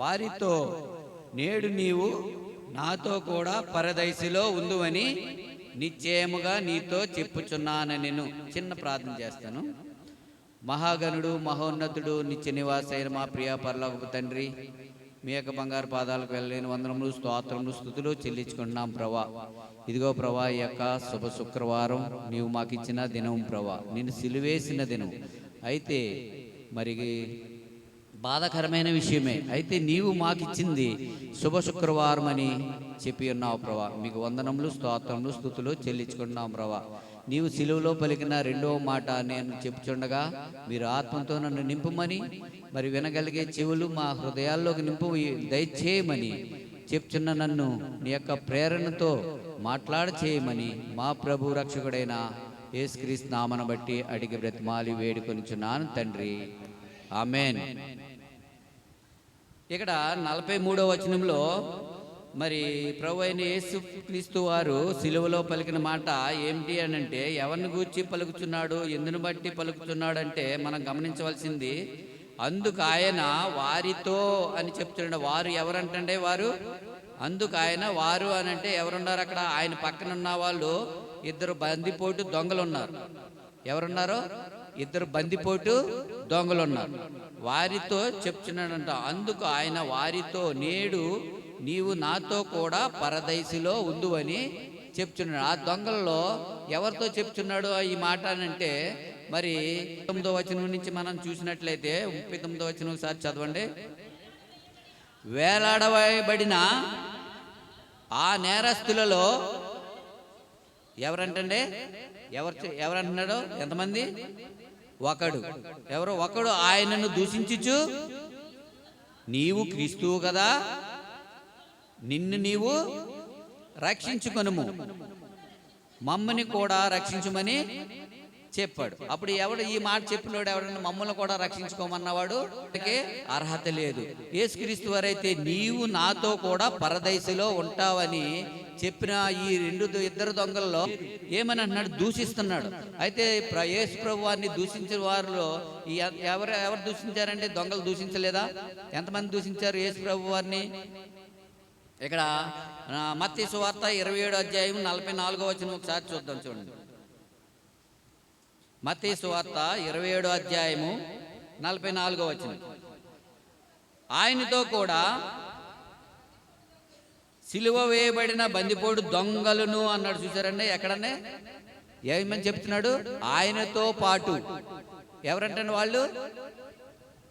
వారితో నేడు నీవు నాతో కూడా పరదైసిలో ఉందువని నిశ్చయముగా నీతో చెప్పుచున్నాను నేను. చిన్న ప్రార్థన చేస్తాను. మహాగణుడు మహోన్నతుడు నిత్య నివాసైన మా ప్రియ పరలోకపు తండ్రి మీ యొక్క బంగారు పాదాలకు వెళ్ళలేని వందనములు స్తోత్రములు స్థుతులు చెల్లించుకుంటున్నాం ప్రభా. ఇదిగో ప్రభా ఈ యొక్క శుభ శుక్రవారం నీవు మాకు ఇచ్చిన దినం ప్రభా. నేను సిలువేసిన దినం అయితే మరి బాధకరమైన విషయమే. అయితే నీవు మాకిచ్చింది శుభ శుక్రవారం అని చెప్పి ఉన్నావు ప్రభా. మీకు వందనములు స్తోత్రములు స్థుతులు చెల్లించుకుంటున్నాం ప్రభా. నీవు సిలువలో పలికిన రెండవ మాట నేను చెప్పుచుండగా మీరు ఆత్మతో నన్ను నింపుమని మరి వినగలిగే చెవులు మా హృదయాల్లోకి నింపు దయచేయమని చెప్తున్న నన్ను నీ యొక్క ప్రేరణతో మాట్లాడ చేయమని మా ప్రభు రక్షకుడైన ఏసుక్రీస్తు నామను బట్టి అడిగి బ్రతిమాలి వేడుకొనిచున్నాను తండ్రి. ఆమెన్. ఇక్కడ నలభై మూడో వచనంలో మరి ప్రభు అయిన యేసు క్రీస్తు వారు సిలువలో పలికిన మాట ఏమిటి అని అంటే ఎవరిని గూర్చి పలుకుతున్నాడు ఎందుని బట్టి పలుకుతున్నాడు అంటే మనం గమనించవలసింది అందుకు ఆయన వారితో అని చెప్తున్నాడు. వారు ఎవరంటే వారు? అందుకు ఆయన వారు అని అంటే ఎవరున్నారు అక్కడ? ఆయన పక్కన ఉన్న వాళ్ళు ఇద్దరు బందిపోటు దొంగలు ఉన్నారు. ఎవరున్నారో? ఇద్దరు బందిపోటు దొంగలు ఉన్నారు వారితో చెప్తున్నాడంట అందుకు ఆయన వారితో నేడు నీవు నాతో కూడా పరదైసిలో ఉందువని చెప్తున్నాడు. ఆ దొంగలలో ఎవరితో చెప్తున్నాడు ఈ మాట అంటే మరి తొమ్మిదో వచనం నుంచి మనం చూసినట్లయితే ముప్పై తొమ్మిదో వచనం ఒకసారి చదవండి. వేలాడబడిన ఆ నేరస్తులలో ఎవరంటండి? ఎవరు ఎవరంటున్నాడు? ఎంతమంది? ఒకడు. ఎవరు? ఒకడు ఆయనను దూషించుచు. నీవు క్రీస్తువు కదా. నిన్ను నీవు రక్షించుకొనుము. మమ్మని కూడా రక్షించుమని చెప్పాడు. అప్పుడు ఎవడు ఈ మాట చెప్పినోడు ఎవడన్నా మమ్మల్ని కూడా రక్షించుకోమన్నవాడు? అర్హత లేదు. యేసుక్రీస్తు వారైతే నీవు నాతో కూడా పరదైసలో ఉంటావని చెప్పిన ఈ రెండు ఇద్దరు దొంగల్లో ఏమని అంటున్నాడు? దూషిస్తున్నాడు. అయితే ప్ర- యేసు ప్రభు వారిని దూషించిన వారిలో ఈ ఎవరు ఎవరు దూషించారంటే దొంగలు దూషించలేదా? ఎంతమంది దూషించారు యేసు ప్రభు వారిని? ఇక్కడ మత్స్య వార్త ఇరవై ఏడు అధ్యాయం నలభై నాలుగో వచ్చిన ఒకసారి చూద్దాం చూడండి. మతీ సువార్త ఇరవై ఏడు అధ్యాయము నలభై నాలుగో వచ్చిన ఆయనతో కూడా సిలువ వేయబడిన బందిపోడు దొంగలను అన్నాడు. చూసారండి ఎక్కడనే? ఏమని చెప్తున్నాడు? ఆయనతో పాటు. ఎవరంటే వాళ్ళు?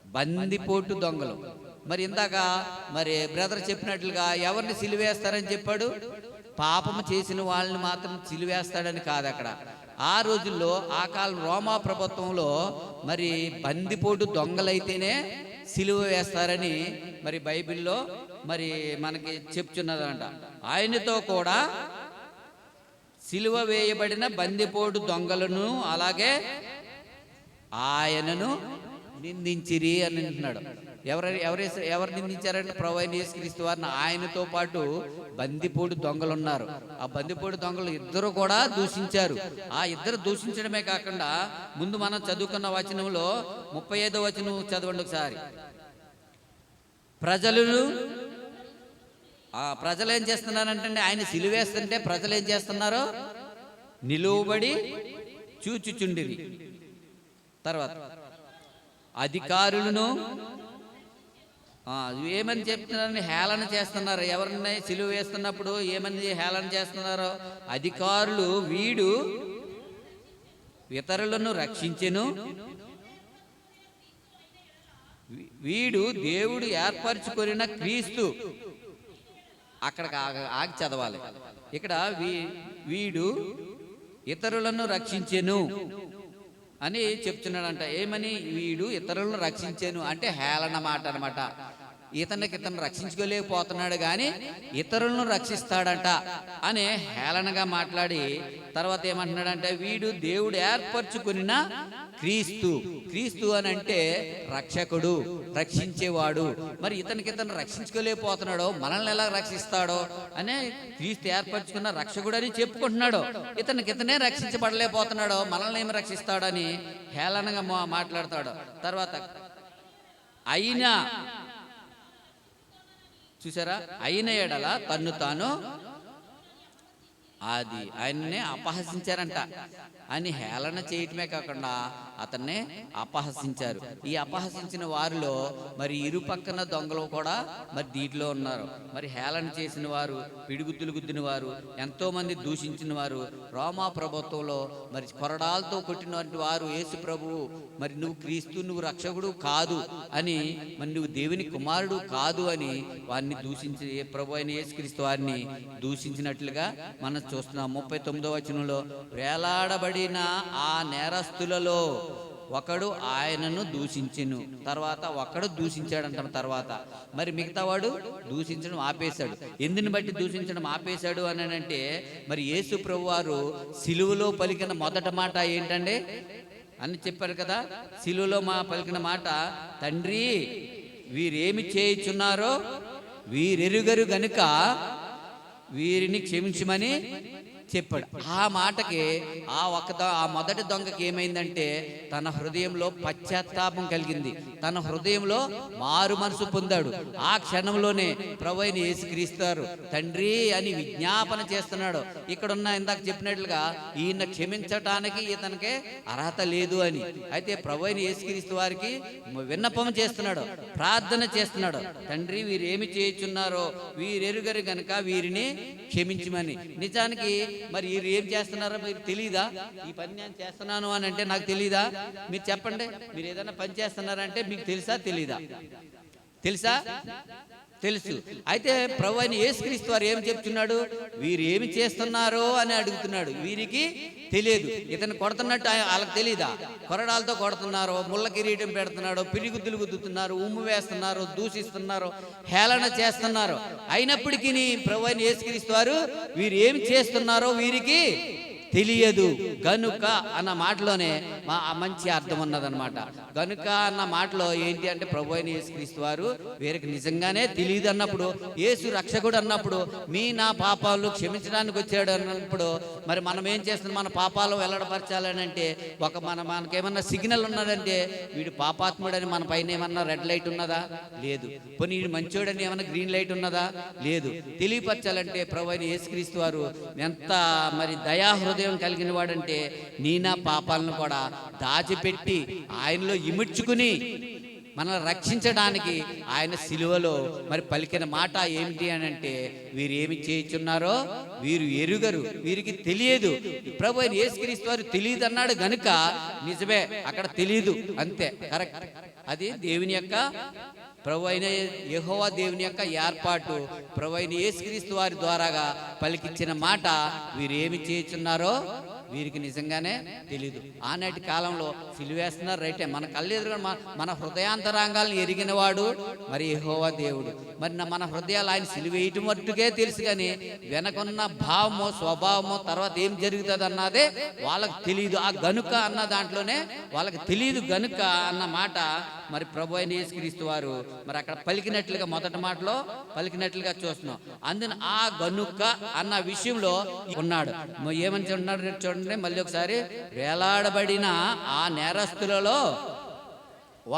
బందిపోటు దొంగలు. మరి ఇందాక మరి బ్రదర్ చెప్పినట్లుగా ఎవరిని సిలివేస్తారని చెప్పాడు? పాపము చేసిన వాళ్ళని మాత్రం సిలివేస్తాడని కాదు అక్కడ. ఆ రోజుల్లో ఆ కాలం రోమా ప్రభుత్వంలో మరి బందిపోటు దొంగలైతేనే సిలువ వేస్తారని మరి బైబిల్లో మరి మనకి చెప్తున్నదంట. ఆయనతో కూడా సిలువ వేయబడిన బందిపోటు దొంగలను అలాగే ఆయనను నిందించిరి అని అంటున్నాడు. ఎవరు ఎవరు ఎవరు నిందించారంటే ప్రవైన క్రీస్తు వారిని ఆయనతో పాటు బందిపోటు దొంగలు ఉన్నారు. ఆ బందిపోటు దొంగలు ఇద్దరు కూడా దూషించారు. ఆ ఇద్దరు దూషించడమే కాకుండా ముందు మనం చదువుకున్న వచనంలో ముప్పై ఐదో వచనం చదవండి ఒకసారి. ప్రజలను ఆ ప్రజలు ఏం చేస్తున్నారంటే ఆయన సిలువేస్తుంటే ప్రజలు ఏం చేస్తున్నారు? నిలువబడి చూచుచుండిరి. తర్వాత అధికారులను ఏమని చెప్తున్నారని హేళన చేస్తున్నారు. ఎవరిని సిలువ వేస్తున్నప్పుడు ఏమని హేళన చేస్తున్నారు అధికారులు వీడు ఇతరులను రక్షించెను. వీడు దేవుడు ఏర్పరచుకొనిన క్రీస్తు. అక్కడ ఆగి చదవాలి. ఇక్కడ వీ- వీడు ఇతరులను రక్షించెను అని చెప్తున్నాడంట. ఏమని? వీడు ఇతరులను రక్షించాను అంటే హేళన మాట అనమాట ఇతనికి ఇతను రక్షించుకోలేకపోతున్నాడు కానీ ఇతరులను రక్షిస్తాడంట అని హేళనగా మాట్లాడి తర్వాత ఏమంటున్నాడంటే వీడు దేవుడు ఏర్పరచుకున్న క్రీస్తు. క్రీస్తు అని అంటే రక్షకుడు రక్షించేవాడు. మరి ఇతనికి ఇతను రక్షించుకోలేకపోతున్నాడో మనల్ని ఎలా రక్షిస్తాడో అనే క్రీస్తు ఏర్పరచుకున్న రక్షకుడు అని చెప్పుకుంటున్నాడు. ఇతనికి ఇతనే రక్షించబడలేకపోతున్నాడో మనల్ని ఏమి రక్షిస్తాడని హేళనగా మా- మాట్లాడతాడు. తర్వాత అయినా చూసారా? అయిన ఎడల తన్ను తాను అది ఆయన్నే అపహసించారంట. అని హేళన చేయటమే కాకుండా అతన్ని అపహసించారు. ఈ అపహసించిన వారిలో మరి ఇరుపక్కన దొంగలు కూడా మరి దీంట్లో ఉన్నారు. మరి హేళన చేసిన వారు పిడుగుద్దులు గుద్దిన వారు ఎంతోమంది దూషించిన వారు రోమా ప్రభుత్వంలో మరి కొరడాలతో కొట్టినటువంటి వారు యేసు ప్రభువు మరి నువ్వు క్రీస్తు నువ్వు రక్షకుడు కాదు అని మరి నువ్వు దేవుని కుమారుడు కాదు అని వారిని దూషించి ఏ ప్రభు అయిన యేసుక్రీస్తు వారిని దూషించినట్లుగా మనం చూస్తున్నాం. ముప్పై తొమ్మిదో వచనంలో వేలాడబడి పడిన ఆ నేరస్తులలో ఒకడు ఆయనను దూషించెను. తర్వాత ఒకడు దూషించాడంట తర్వాత. మరి మిగతా వాడు దూషించడం ఆపేశాడు. ఎందుని బట్టి దూషించడం ఆపేశాడు అని అంటే మరి యేసు ప్రభు వారు సిలువలో పలికిన మొదట మాట ఏంటంటే అని చెప్పారు కదా సిలువలో మా పలికిన మాట తండ్రి వీరేమి చేయుచున్నారో వీరెరుగరు గనుక వీరిని క్షమించమని చెప్పాడు. ఆ మాటకి ఆ ఒక్క ఆ మొదటి దొంగకి ఏమైందంటే తన హృదయంలో పశ్చాత్తాపం కలిగింది. తన హృదయంలో మారు మనసు పొందాడు. ఆ క్షణంలోనే ప్రభుని ఏసుక్రీస్తారు తండ్రి అని విజ్ఞాపన చేస్తున్నాడు. ఇక్కడున్న ఇందాక చెప్పినట్లుగా ఈయన క్షమించటానికి ఇతనికి అర్హత లేదు అని. అయితే ప్రభు అయిన వారికి విన్నపం చేస్తున్నాడు ప్రార్థన చేస్తున్నాడు. తండ్రి వీరు ఏమి చేయుచున్నారో వీరెరుగరు గనక వీరిని క్షమించమని. నిజానికి మరి వీరు ఏం చేస్తున్నారో మీరు తెలియదా ఈ పని నేను చేస్తున్నాను అని అంటే నాకు తెలియదా మీరు చెప్పండి. మీరు ఏదైనా పని చేస్తున్నారంటే మీకు తెలుసా? తెలీదా? తెలుసా? తెలుసు. అయితే ప్రభు అయిన యేసుక్రీస్తు వారు ఏం చెప్తున్నాడు? వీరు ఏమి చేస్తున్నారో అని అడుగుతున్నాడు. వీరికి తెలియదు. ఇతను కొడుతున్నట్టు వాళ్ళకి తెలియదా కొరడాలతో కొడుతున్నారు ముళ్ళ కిరీటం పెడుతున్నాడు పిరిగుద్దులు గుద్దుతున్నారు ఉమ్ము వేస్తున్నారు దూషిస్తున్నారు హేళన చేస్తున్నారు. అయినప్పటికీ ప్రభు అయిన యేసుక్రీస్తు వారు వీరు ఏమి చేస్తున్నారో వీరికి తెలియదు. గనుక అన్న మాటలోనే మా మంచి అర్థం ఉన్నదనమాట గనుక అన్న మాటలో ఏంటి అంటే ప్రభు అయిన యేసుక్రీస్తు వారు వీరికి నిజంగానే తెలియదు అన్నప్పుడు యేసు రక్షకుడు అన్నప్పుడు మీ నా పాపాలు క్షమించడానికి వచ్చాడు అన్నప్పుడు మరి మనం ఏం చేస్తున్నాం? మన పాపాలు వెల్లడపరచాలని అంటే ఒక మన మనకేమన్నా సిగ్నల్ ఉన్నదంటే వీడు పాపాత్ముడని మన పైన ఏమన్నా రెడ్ లైట్ ఉన్నదా? లేదు. పోనీ వీడు మంచోడని ఏమన్నా గ్రీన్ లైట్ ఉన్నదా? లేదు. తెలియపరచాలంటే ప్రభు అయిన యేసుక్రీస్తు వారు ఎంత మరి దయాహృదయం కలిగిన వాడంటే నీ నా పాపాలను కూడా దాచిపెట్టి ఆయనలో ఇముడ్చుకుని మనల్ని రక్షించడానికి ఆయన సిలువలో మరి పలికిన మాట ఏమిటి అని అంటే వీరు ఏమి చేయుచున్నారో వీరు ఎరుగరు వీరికి తెలియదు. ప్రభు ఆయన ఏసుక్రీస్తు వారు తెలియదు అన్నాడు గనుక నిజమే అక్కడ తెలియదు. అంతే కరెక్ట్. అది దేవుని యొక్క ప్రభు అయిన యహోవా దేవుని యొక్క ఏర్పాటు. ప్రభు అయిన యేసుక్రీస్తు వారి ద్వారాగా పలికించిన మాట వీరు ఏమి చేయుచున్నారో వీరికి నిజంగానే తెలియదు ఆనాటి కాలంలో సిలివేస్తున్నారు రైటే. మన కళ్ళు ఎదురుగా మన- మన హృదయాంతరాంగాలను ఎరిగిన వాడు మరి యహోవా దేవుడు. మరి నా- మన హృదయాలు ఆయన సిలివేయటం మట్టుకే తెలుసు కానీ వెనకున్న భావము స్వభావము తర్వాత ఏం జరుగుతుంది అన్నదే వాళ్ళకి తెలియదు ఆ గనుక అన్న దాంట్లోనే వాళ్ళకి తెలియదు గనుక అన్న మాట మరి ప్రభు అయిన యేసుక్రీస్తు వారు మరి అక్కడ పలికినట్లుగా మొదటి మాటలో పలికినట్లుగా చూస్తున్నాం. అందున ఆ గనుక్క అన్న విషయంలో ఉన్నాడు. ఏమని ఉన్నాడు చూడండి మళ్ళీ ఒకసారి వేలాడబడిన ఆ నేరస్తులలో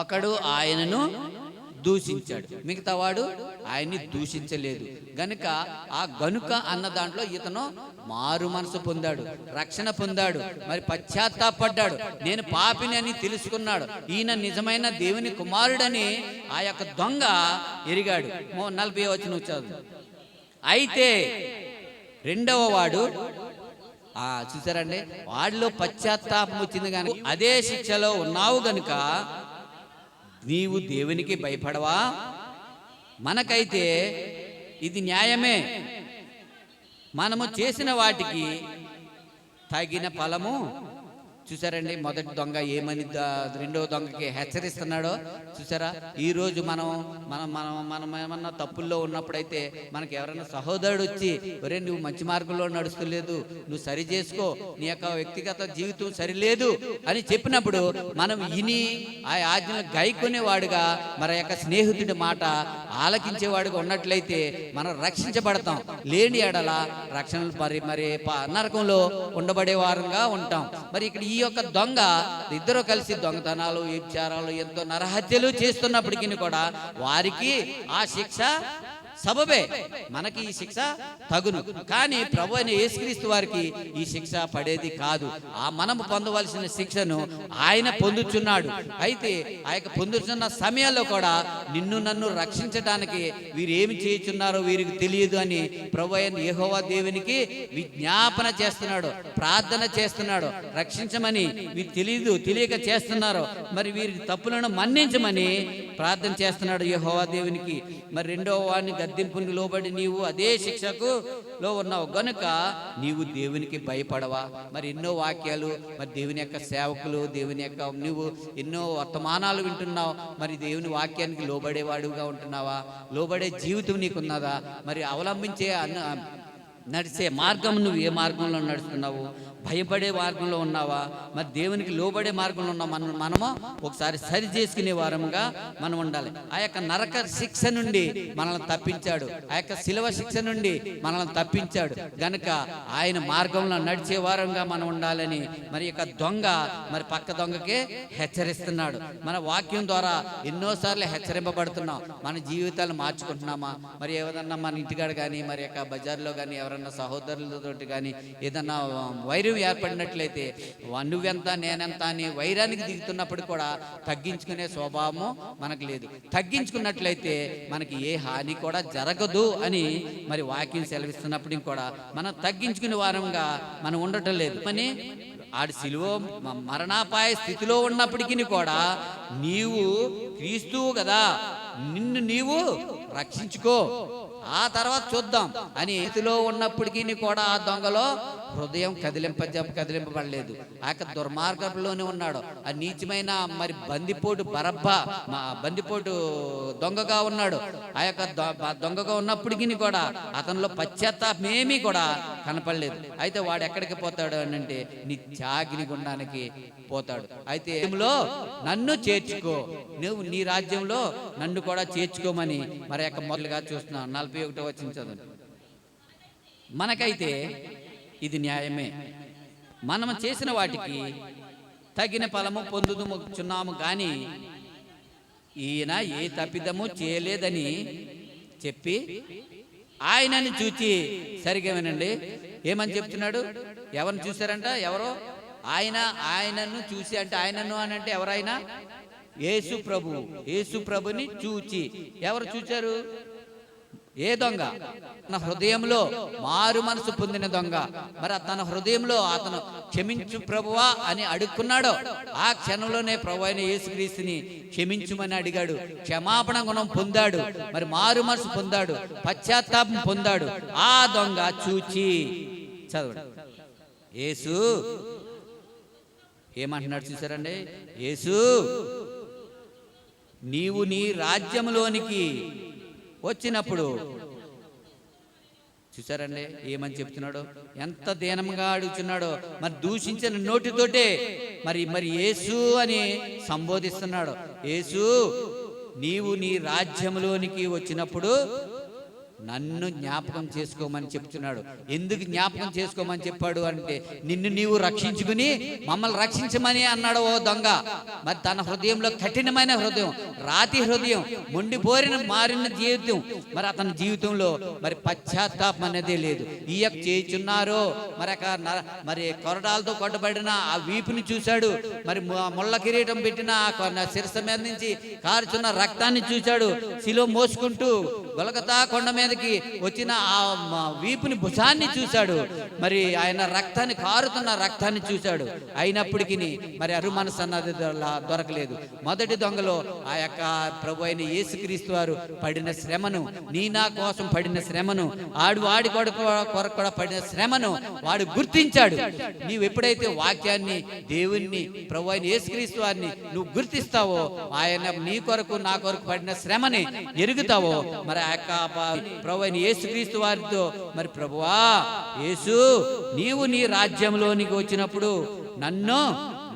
ఒకడు ఆయనను దూషించాడు. మిగతా వాడు ఆయన్ని దూషించలేదు. గనుక ఆ గనుక అన్న దాంట్లో ఇతను మారు మనసు పొందాడు రక్షణ పొందాడు మరి పశ్చాత్తాపడ్డాడు. నేను పాపిని అని తెలుసుకున్నాడు. ఈయన నిజమైన దేవుని కుమారుడని ఆ యొక్క దొంగ ఎరిగాడు. నలభై వచ్చిన చదువు. అయితే రెండవ వాడు ఆ చూసారండి? వాడిలో పశ్చాత్తాపం వచ్చింది కానీ అదే శిక్షలో ఉన్నావు గనుక నీవు దేవునికి భయపడవా? మనకైతే ఇది న్యాయమే. మనము చేసిన వాటికి తగిన ఫలము చూసారండి? మొదటి దొంగ ఏమని రెండవ దొంగకి హెచ్చరిస్తున్నాడో చూసారా? ఈ రోజు మనం మనం మనం మనం ఏమన్నా తప్పుల్లో ఉన్నప్పుడైతే మనకి ఎవరైనా సహోదరుడు వచ్చి ఒరే నువ్వు మంచి మార్గంలో నడుస్తలేదు. నువ్వు సరి చేసుకో. నీ యొక్క వ్యక్తిగత జీవితం సరిలేదు. అని చెప్పినప్పుడు మనం ఇని ఆ ఆజ్ఞలు గైకొనేవాడుగా మన యొక్క స్నేహితుడి మాట ఆలకించేవాడుగా ఉన్నట్లయితే మనం రక్షించబడతాం. లేని ఎడల రక్షణ మరి మరి నరకంలో ఉండబడే వారంగా ఉంటాం. మరి ఇక్కడ ఈ ఈ యొక్క దొంగ ఇద్దరు కలిసి దొంగతనాలు వ్యభిచారాలు ఎంతో నరహత్యలు చేస్తున్నప్పటికీ కూడా వారికి ఆ శిక్ష సబబే. మనకి ఈ శిక్ష తగును. కానీ ప్రభు అయిన యేసుక్రీస్తు వారికి ఈ శిక్ష పడేది కాదు. ఆ మనం పొందవలసిన శిక్షను ఆయన పొందుచున్నాడు. అయితే ఆ యొక్క పొందుతున్న సమయంలో కూడా నిన్ను నన్ను రక్షించడానికి వీరు ఏమి చేయుచున్నారో వీరికి తెలియదు అని ప్రభు అయిన యహోవా దేవునికి విజ్ఞాపన చేస్తున్నాడు. ప్రార్థన చేస్తున్నాడు. రక్షించమని వీరు తెలియదు తెలియక చేస్తున్నారు మరి వీరి తప్పులను మన్నించమని ప్రార్థన చేస్తున్నాడు యెహోవా దేవునికి. మరి రెండవ వాడిని గద్దింపుని లోబడి నీవు అదే శిక్షకు లో ఉన్నావు గనుక నీవు దేవునికి భయపడవా? మరి ఎన్నో వాక్యాలు మరి దేవుని యొక్క సేవకులు దేవుని యొక్క నువ్వు ఎన్నో వర్తమానాలు వింటున్నావు. మరి దేవుని వాక్యానికి లోబడేవాడుగా ఉంటున్నావా? లోబడే జీవితం నీకున్నదా? మరి అవలంబించే అన్న నడిచే మార్గం నువ్వు ఏ మార్గంలో నడుస్తున్నావు? భయపడే మార్గంలో ఉన్నావా? మరి దేవునికి లోబడే మార్గంలో ఉన్న మనం మనము? ఒకసారి సరి చేసుకునే వారముగా మనం ఉండాలి. ఆ యొక్క నరక శిక్ష నుండి మనల్ని తప్పించాడు. ఆ యొక్క శిలవ శిక్ష నుండి మనల్ని తప్పించాడు. గనుక ఆయన మార్గంలో నడిచే వారంగా మనం ఉండాలని మరి యొక్క దొంగ మరి పక్క దొంగకే హెచ్చరిస్తున్నాడు. మన వాక్యం ద్వారా ఎన్నోసార్లు హెచ్చరింపబడుతున్నాం. మన జీవితాలు మార్చుకుంటున్నామా? మరి ఏదన్నా మన ఇంటికాడ కానీ మరి యొక్క బజార్లో కానీ ఎవరైనా ఎవరన్నా సహోదరులతోటి కానీ ఏదన్నా వైరం ఏర్పడినట్లయితే నువ్వెంత నేనెంత అని వైరానికి దిగుతున్నప్పుడు కూడా తగ్గించుకునే స్వభావము మనకు లేదు. తగ్గించుకున్నట్లయితే మనకి ఏ హాని కూడా జరగదు అని మరి వాక్యం సెలవిస్తున్నప్పుడు కూడా మనం తగ్గించుకునే వారంగా మనం ఉండటం లేదు. అని ఆడి సిలువ మరణాపాయ స్థితిలో ఉన్నప్పటికీ కూడా నీవు క్రీస్తువు కదా. నిన్ను నీవు రక్షించుకో. ఆ తర్వాత చూద్దాం. అని చేతిలో ఉన్నప్పటికీ కూడా ఆ దొంగలో హృదయం కదిలింప కదిలింపబడలేదు. ఆ యొక్క దుర్మార్గంలోనే ఉన్నాడు. ఆ నీచమైన మరి బందిపోటు బరబ్బ మా బందిపోటు దొంగగా ఉన్నాడు. ఆ యొక్క దొంగగా ఉన్నప్పటికీ కూడా అతనిలో పశ్చాత్తాపమేమీ కూడా కనపడలేదు. అయితే వాడు ఎక్కడికి పోతాడు అని అంటే నిత్యాగ్ని గుండానికి పోతాడు. అయితే నన్ను చేర్చుకో. నువ్వు నీ రాజ్యంలో నన్ను కూడా చేర్చుకోమని మరి యొక్క మొదలుగా చూస్తున్నాను. నలభై ఒకటో వచ్చిన చదువు. మనకైతే ఇది న్యాయమే. మనం చేసిన వాటికి తగిన ఫలము పొందుతున్నాము కానీ ఈయన ఏ తప్పిదము చేయలేదని చెప్పి ఆయనని చూచి సరిగా వినండి. ఏమని చెప్తున్నాడు? ఎవరిని చూశారంట? ఎవరో? ఆయన ఆయనను చూసి అంటే ఆయనను అని అంటే ఎవరైనా యేసు ప్రభు. యేసు ప్రభుని చూచి. ఎవరు చూచారు? ఏ దొంగ? తన హృదయంలో మారు మనసు పొందిన దొంగ. మరి తన హృదయంలో అతను క్షమించు ప్రభువా అని అడుక్కున్నాడో ఆ క్షణంలోనే ప్రభు అయిన యేసుక్రీస్తుని క్షమించుమని అడిగాడు. క్షమాపణ గుణం పొందాడు. మరి మారు మనసు పొందాడు. పశ్చాత్తాపం పొందాడు. ఆ దొంగ చూచి చదవడు. యేసు ఏమంటున్నాడు చూసారండి యేసు నీవు నీ రాజ్యంలోనికి వచ్చినప్పుడు. చూసారండి ఏమని చెప్తున్నాడు? ఎంత దీనంగా అడుగుతున్నాడో. మరి దూషించిన నోటితోటే. మరి మరి యేసు అని సంబోధిస్తున్నాడు. యేసు నీవు నీ రాజ్యంలోనికి వచ్చినప్పుడు నన్ను జ్ఞాపకం చేసుకోమని చెప్తున్నాడు. ఎందుకు జ్ఞాపకం చేసుకోమని చెప్పాడు అంటే నిన్ను నీవు రక్షించుకుని మమ్మల్ని రక్షించమని అన్నాడు ఓ దొంగ. మరి తన హృదయంలో కఠినమైన హృదయం రాతి హృదయం మొండిపోరిన మారిన జీవితం. మరి అతని జీవితంలో మరి పశ్చాత్తాపం అనేది లేదు. ఈ యొక్క చేయుచున్నారో మరి మరి కొరడాలతో కొట్టబడిన ఆ వీపుని చూశాడు. మరి ముళ్ళ కిరీటం పెట్టిన శిరస మీద నుంచి కారుచున్న రక్తాన్ని చూశాడు. శిలో మోసుకుంటూ గొలగతా కొండ మీదకి వచ్చిన ఆ వీపుని భుజాన్ని చూశాడు. మరి ఆయన రక్తాన్ని కారుతున్న రక్తాన్ని చూశాడు. అయినప్పటికీ మరి అరుమన సన్నది అన్నది దొరకలేదు. మొదటి దొంగలో ఆ యొక్క ప్రభు అయిన యేసుక్రీస్తు వారు పడిన శ్రమను నీ నా కోసం పడిన శ్రమను ఆడు వాడి కొడుకు కొరకు కూడా పడిన శ్రమను వాడు గుర్తించాడు. నీవు ఎప్పుడైతే వాక్యాన్ని దేవుణ్ణి ప్రభు అయిన యేసుక్రీస్తు వారిని నువ్వు గుర్తిస్తావో ఆయన నీ కొరకు నా కొరకు పడిన శ్రమని ఎరుగుతావో మరి ఆ యొక్క ప్రభు అయిన యేసుక్రీస్తు వారితో మరి ప్రభువా యేసు నీవు నీ రాజ్యంలోనికి వచ్చినప్పుడు నన్ను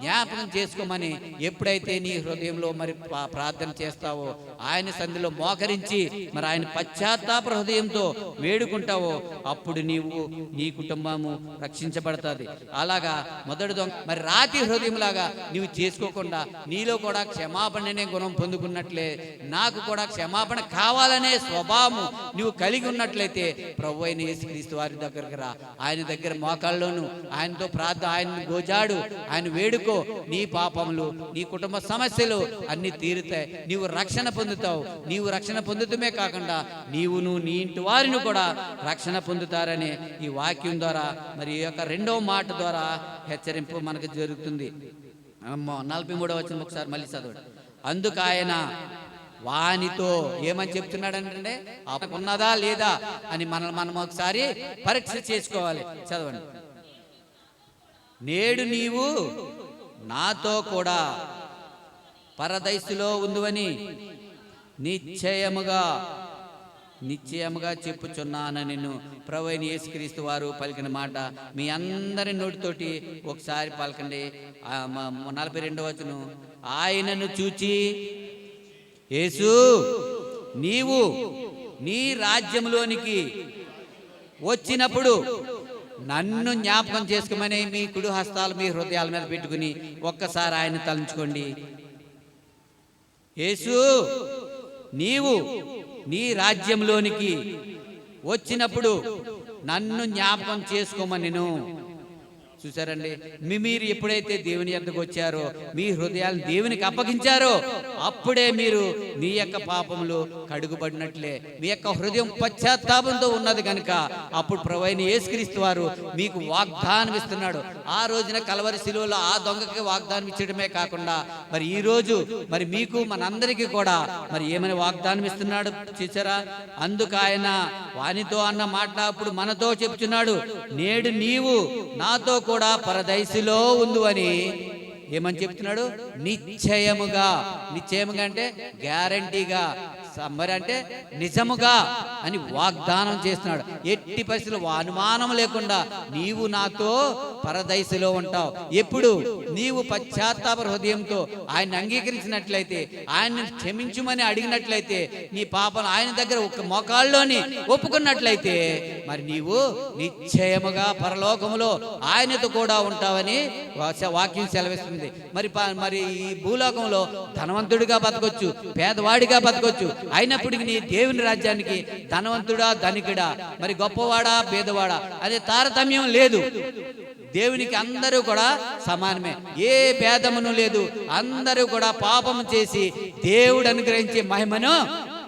జ్ఞాపకం చేసుకోమని ఎప్పుడైతే నీ హృదయంలో మరి ప్రార్థన చేస్తావో ఆయన సంధిలో మోకరించి మరి ఆయన పశ్చాత్తాప హృదయంతో వేడుకుంటావో అప్పుడు నీవు నీ కుటుంబము రక్షించబడుతుంది. అలాగా మొదటి దొంగ మరి రాతి హృదయంలాగా నీవు చేసుకోకుండా నీలో కూడా క్షమాపణనే గుణం పొందుకున్నట్లే నాకు కూడా క్షమాపణ కావాలనే స్వభావం నువ్వు కలిగి ఉన్నట్లయితే ప్రభు అయిన యేసుక్రీస్తు వారి దగ్గరకు రా. ఆయన దగ్గర మోకాల్లోను ఆయనతో ప్రార్థన ఆయన గోజాడు ఆయన వేడుకో నీ పాపములు నీ కుటుంబ సమస్యలు అన్ని తీరుతాయి. నీవు రక్షణ పొందుతావు. నీవు రక్షణ పొందుతమే కాకుండా నీవును నీ ఇంటి వారిని కూడా రక్షణ పొందుతారనే ఈ వాక్యం ద్వారా మరి ఈ యొక్క రెండవ మాట ద్వారా హెచ్చరింపు మనకు జరుగుతుంది. నలభై మూడవ వచ్చిన ఒకసారి మళ్ళీ చదవండి. అందుకు ఆయన వానితో ఏమని చెప్తున్నాడంటే ఉన్నదా లేదా అని మనం మనం ఒకసారి పరీక్ష చేసుకోవాలి. చదవండి. నేడు నీవు నాతో కూడా పరదైసులో ఉందని నిశ్చయముగా నిశ్చయముగా చెప్పుచున్నాను నిన్ను. ప్రవైన యేసుక్రీస్తు వారు పలికిన మాట మీ అందరి నోటితోటి ఒకసారి పలకండి. నలభై రెండవచను ఆయనను చూచి యేసు నీవు నీ రాజ్యంలోనికి వచ్చినప్పుడు నన్ను జ్ఞాపకం చేసుకోమని మీ కుడి హస్తాలు మీ హృదయాల మీద పెట్టుకుని ఒక్కసారి ఆయన తలంచుకోండి. యేసు నీవు నీ రాజ్యంలోనికి వచ్చినప్పుడు నన్ను జ్ఞాపకం చేసుకోమనిను. నేను చూసారండి మీ మీరు ఎప్పుడైతే దేవుని ఎద్దకు వచ్చారో మీ హృదయాలను దేవునికి అప్పగించారో అప్పుడే మీరు మీ యొక్క పాపములు కడుగుబడినట్లే. మీ యొక్క హృదయం పశ్చాత్తాపంతో ఉన్నది కనుక అప్పుడు ప్రవైన యేసుక్రీస్తు వారు మీకు వాగ్దానం ఇస్తున్నాడు. ఆ రోజున కలవరి శిలువలో ఆ దొంగకి వాగ్దానం ఇచ్చడమే కాకుండా మరి ఈ రోజు మరి మీకు మనందరికీ కూడా మరి ఏమని వాగ్దానం ఇస్తున్నాడు చూసారా? అందుకు ఆయన వానితో అన్న మాట్లాడప్పుడు మనతో చెప్తున్నాడు నేడు నీవు నాతో కూడా పరదైసిలో ఉండు అని ఏమని చెప్తున్నాడు? నిశ్చయముగా. నిశ్చయముగా అంటే గ్యారంటీగా మరి అంటే నిజముగా అని వాగ్దానం చేస్తున్నాడు. ఎట్టి పరిస్థితుల్లో అనుమానం లేకుండా నీవు నాతో పరదైసులో ఉంటావు. ఎప్పుడు? నీవు పశ్చాత్తాప హృదయంతో ఆయన అంగీకరించినట్లయితే ఆయన్ని క్షమించుమని అడిగినట్లయితే నీ పాపం ఆయన దగ్గర ఒక మోకాల్లోని ఒప్పుకున్నట్లయితే మరి నీవు నిశ్చయముగా పరలోకములో ఆయనతో కూడా ఉంటావని వాక్యం సెలవిస్తుంది. మరి ప- మరి ఈ భూలోకంలో ధనవంతుడిగా బతకొచ్చు పేదవాడిగా బతకొచ్చు అయినప్పటికీ నీ దేవుని రాజ్యానికి ధనవంతుడా ధనికుడా మరి గొప్పవాడా పేదవాడా అనే తారతమ్యం లేదు. దేవునికి అందరూ కూడా సమానమే. ఏ భేదమును లేదు. అందరూ కూడా పాపము చేసి దేవుడు అనుగ్రహించే మహిమను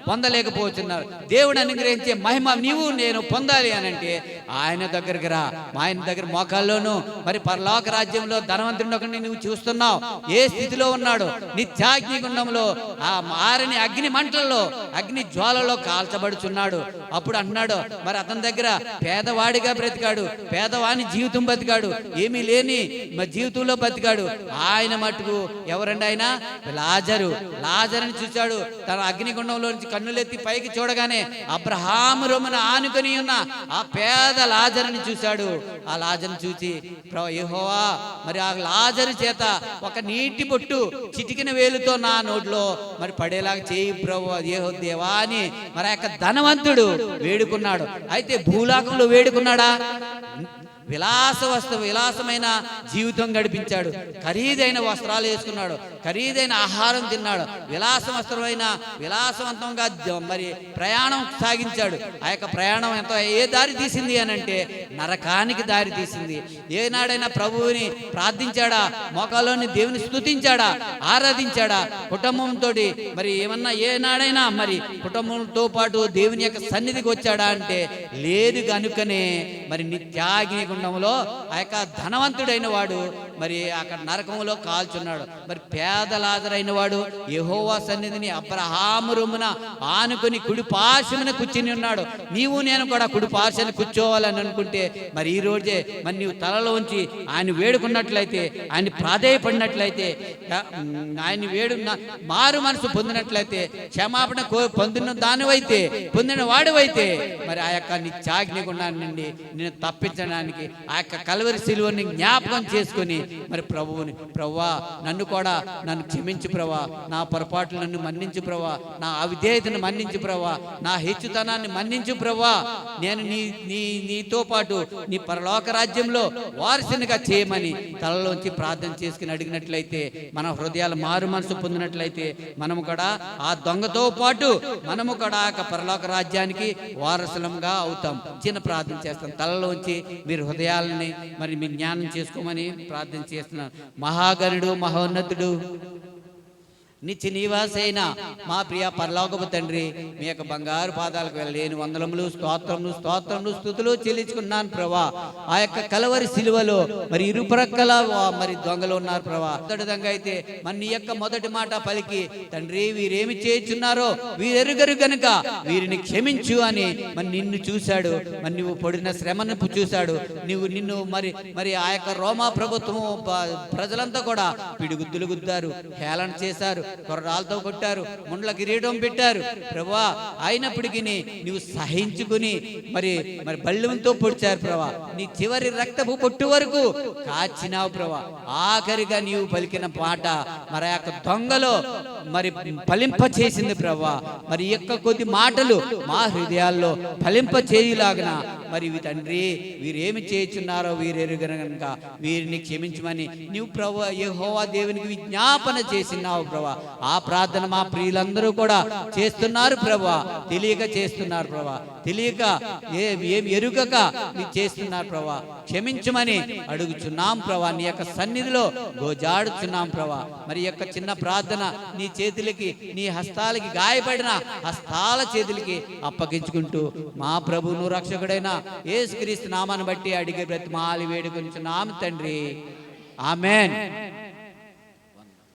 పొందలేకపోతున్నారు దేవుడు అనుగ్రహించే మహిమ నీవు నేను పొందాలి అని అంటే ఆయన దగ్గరికి రా. మా ఆయన దగ్గర మోకాల్లోనూ మరి పరలోక రాజ్యంలో ధనవంతుడిని ఒకటి నువ్వు చూస్తున్నావు. ఏ స్థితిలో ఉన్నాడు? నిత్యాగ్ని గుండంలో ఆ మారని అగ్ని మంటల్లో అగ్ని జ్వాలలో కాల్చబడుచున్నాడు. అప్పుడు అంటున్నాడు మరి అతని దగ్గర పేదవాడిగా బ్రతికాడు పేదవాని జీవితం బతికాడు ఏమీ లేని మా జీవితంలో బతికాడు. ఆయన మటుకు ఎవరండి ఆయన? లాజరు. లాజరుని చూశాడు. తన అగ్నిగుండంలో నుంచి కన్నులెత్తి పైకి చూడగానే అబ్రహాము రొమ్మను ఆనుకొని ఉన్న ఆ పేద లాజరుని చూశాడు. ఆ లాజరుని చూసి "ప్రభు మరి ఆ లాజరు చేత ఒక నీటి బొట్టు చిటికిన వేలుతో నా నోట్లో మరి పడేలాగా చేయి ప్రభు ఏహో దేవా అని మరి ఆ యొక్క ధనవంతుడు వేడుకున్నాడు. అయితే భూలాకంలో వేడుకున్నాడా? విలాస వస్తు విలాసమైన జీవితం గడిపించాడు. ఖరీదైన వస్త్రాలు వేసుకున్నాడు. ఖరీదైన ఆహారం తిన్నాడు. విలాస వస్త్రమైన విలాసవంతంగా మరి ప్రయాణం సాగించాడు. ఆ యొక్క ప్రయాణం ఎంత ఏ దారి తీసింది అని అంటే నరకానికి దారి తీసింది. ఏనాడైనా ప్రభువుని ప్రార్థించాడా? మోకాల్లోని దేవుని స్థుతించాడా ఆరాధించాడా? కుటుంబంతో మరి ఏమన్నా ఏనాడైనా మరి కుటుంబంతో పాటు దేవుని యొక్క సన్నిధికి వచ్చాడా అంటే లేదు కనుకనే మరి నిత్యాగ్ని గుండంలో ఆ యొక్క ధనవంతుడైన వాడు మరి అక్కడ నరకంలో కాల్చున్నాడు. మరి పేదలాదరైన వాడు యహోవా సన్నిధిని అబ్రహాము రుమున ఆనుకుని కుడి పార్శ్వమున కూర్చుని ఉన్నాడు. నీవు నేను కూడా కుడి పార్శ్వని కూర్చోవాలని అనుకుంటే మరి ఈ రోజే మరి నీవు తలలో ఉంచి ఆయన వేడుకున్నట్లయితే ఆయన ప్రాధేయపడినట్లయితే ఆయన వేడు మారు మనసు పొందినట్లయితే క్షమాపణ కో పొందిన దానివైతే పొందిన వాడివైతే మరి ఆ యొక్క నీ గుండాన్ని నుండి నేను తప్పించడానికి ఆ యొక్క కలవరి శిలువని జ్ఞాపకం చేసుకొని మరి ప్రభువుని. ప్రవ్వా నన్ను కూడా నన్ను క్షమించు ప్రవా నా పొరపాట్లు నన్ను మన్నించు ప్రవా నా అవిధేయతను మన్నించు ప్రవా నా హెచ్చుతనాన్ని మన్నించు ప్రవ్వా. నేను నీ నీ నీతో పాటు నీ పరలోక రాజ్యంలో వారసునిగా చేయమని తలలోంచి ప్రార్థన చేసుకుని అడిగినట్లయితే మన హృదయాలు మారు మనసు పొందినట్లయితే మనము కూడా ఆ దొంగతో పాటు మనము కూడా ఆ పరలోక రాజ్యానికి వారసులంగా అవుతాం. చిన్న ప్రార్థన చేస్తాం. తలలోంచి మీరు హృదయాలని మరి మీ జ్ఞానం చేసుకోమని ప్రార్థన చేస్తున్నాను. మహాగణుడు మహోన్నతుడు. నిత్య నివాసైన. మా ప్రియ పరలోకపు తండ్రి మీ యొక్క బంగారు పాదాలకు వెళ్ళలేని వందలములు స్తోత్రములు స్తోత్రములు స్థుతులు చెల్లించుకున్నాను ప్రభా. ఆ యొక్క కలవరి సిలువలో మరి ఇరుప్రక్కల మరి దొంగలు ఉన్నారు ప్రభా. మొదటి దొంగ అయితే మరి నీ యొక్క మొదటి మాట పలికి తండ్రి వీరేమి చేయుచున్నారో వీరెరుగరు గనుక వీరిని క్షమించు అని మరి నిన్ను చూశాడు. మరి నువ్వు పడిన శ్రమను చూశాడు. నువ్వు నిన్ను మరి మరి ఆ యొక్క రోమా ప్రభుత్వం ప్రజలంతా కూడా పిడిగుద్దులు గుద్దారు హేళన చేశారు. కొరడాలతో కొట్టారు. ముండ్ల కిరీటం పెట్టారు. ప్రభా అయినప్పటికీ నువ్వు సహించుకుని మరి మరి బళ్ళంతో పొడిచారు ప్రభా. నీ చివరి రక్తపు పొట్టు వరకు కాచినావు ప్రభా. ఆఖరిగా నీవు పలికిన పాట మరి ఆ యొక్క దొంగలో మరి ఫలింప చేసింది ప్రభా. మరి యొక్క కొద్ది మాటలు మా హృదయాల్లో ఫలింప చేయులాగన మరి తండ్రి వీరేమి చేయుచున్నారో వీరెరుగన కనుక వీరిని క్షమించమని నీవు ప్రభు హోవా దేవునికి విజ్ఞాపన చేసినావు ప్రభా. ఆ ప్రార్థన మా ప్రియులందరూ కూడా చేస్తున్నారు ప్రభా. తెలియక చేస్తున్నారు ప్రభా. తెలియక ఏ ఏం ఎరుగక మీరు చేస్తున్నారు ప్రభా. క్షమించమని అడుగుచున్నాం ప్రభా. నీ యొక్క సన్నిధిలో గోజాడుచున్నాం ప్రభా. మరి యొక్క చిన్న ప్రార్థన నీ చేతులకి నీ హస్తాలకి గాయపడిన హస్తాల చేతులకి అప్పగించుకుంటూ మా ప్రభువును రక్షకుడైన యేసుక్రీస్తు నామాన్ని బట్టి అడిగే బ్రతిమాలి వేడుకొనిచున్నాం తండ్రి. ఆమెన్.